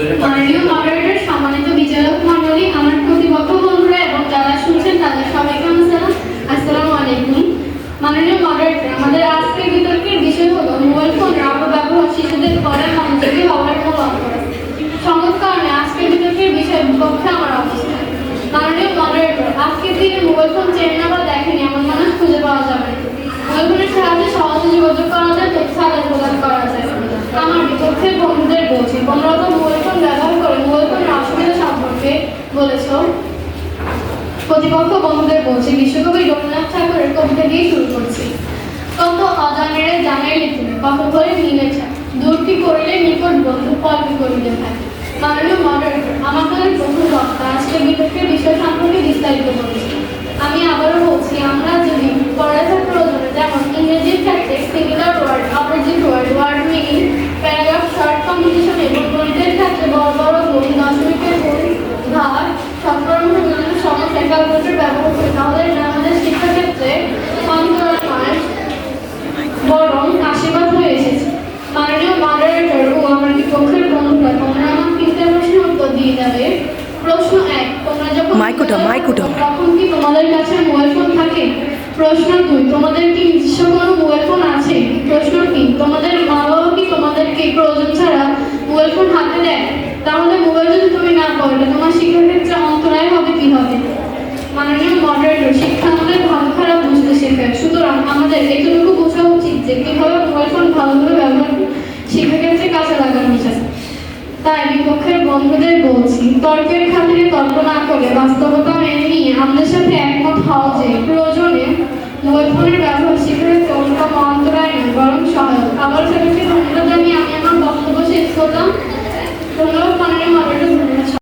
মাননীয় মডারেটর সম্মানিত বিচারক মণ্ডলী আমার প্রতিপক্ষ বন্ধুরা এবং যারা শুনছেন তাদের সবাইকে সালাম আসসালামু আলাইকুম। মাননীয় মডারেটর আমাদের আজকের বিতর্কের বিষয় হলো মোবাইল ফোনের অপব্যবহার শিশুদের পড়ার মনোযোগী হওয়ার মূল অপরাধ কারণে আজকের বিতর্কের বিষয়ের বিপক্ষে আমার অবস্থান মাননীয় মডারেটর আজকের দিনে মোবাইল ফোন চেন বা দেখেনি এমন মানুষ খুঁজে পাওয়া যাবে মোবাইল ফোনের সাহায্যে সহজে যোগাযোগ করা যায় তথ্য আদান প্রদান করা যায় আমার বিপক্ষে বন্ধুদের বলছি তোমরা তো মোবাইল ফোন ব্যবহার করে মোবাইল ফোনের অসুবিধা সম্পর্কে বলেছ? প্রতিপক্ষ বন্ধুদের বলছি, বিশ্বকবি রবীন্দ্রনাথ ঠাকুরের কবিতা দিয়ে শুরু করছি। কত অজানের জানাইলে তুমি কত করে মিলেছে দূরটি করিলে নিকট বন্ধু কল্পি করিলে থাকে। মানুষ মডারেটর সমস্যা ক্যালকুলেটর ব্যবহার করি তাহলে আমাদের শিক্ষাক্ষেত্রে অন্তরাল নয় বরং আশীর্বাদ হয়ে এসেছে। মাননীয় মডারেটর ও আমার বিপক্ষের বন্ধুরা তোমরা আমার তিনটে প্রশ্নের উত্তর দিয়ে যাবে। প্রশ্ন এক তোমরা যখন মাইক উঠাও, মাইক উঠাও। তখন কি তোমাদের কাছে মোবাইল ফোন থাকে? প্রশ্ন দুই তোমাদের কি নিজস্ব কোনো মোবাইল ফোন আছে? প্রশ্ন তিন তোমাদের মা বাবা কি তোমাদেরকে প্রয়োজন ছাড়া মোবাইল ফোন হাতে দেয়? তাহলে মোবাইল যদি তুমি না এটা তোমার শিক্ষাক্ষেত্রে অন্তরায় হবে কি হবে মডারেটর শিক্ষা আমাদের ভালো, খারাপ বুঝতে শেখায়। সুতরাং আমাদের এতটুকু বোঝা উচিত যে কীভাবে মোবাইল ফোন ভালোভাবে ব্যবহার শিক্ষাক্ষেত্রে কাজে লাগানো যায় তাই বিপক্ষের বন্ধুদের বলছি, তর্কের খাতিরে তর্ক না করে বাস্তবতা মেনে নিয়ে আমাদের সাথে একমত হওয়া যে প্রয়োজনে মোবাইল ফোনের ব্যবহার শিক্ষাক্ষেত্রে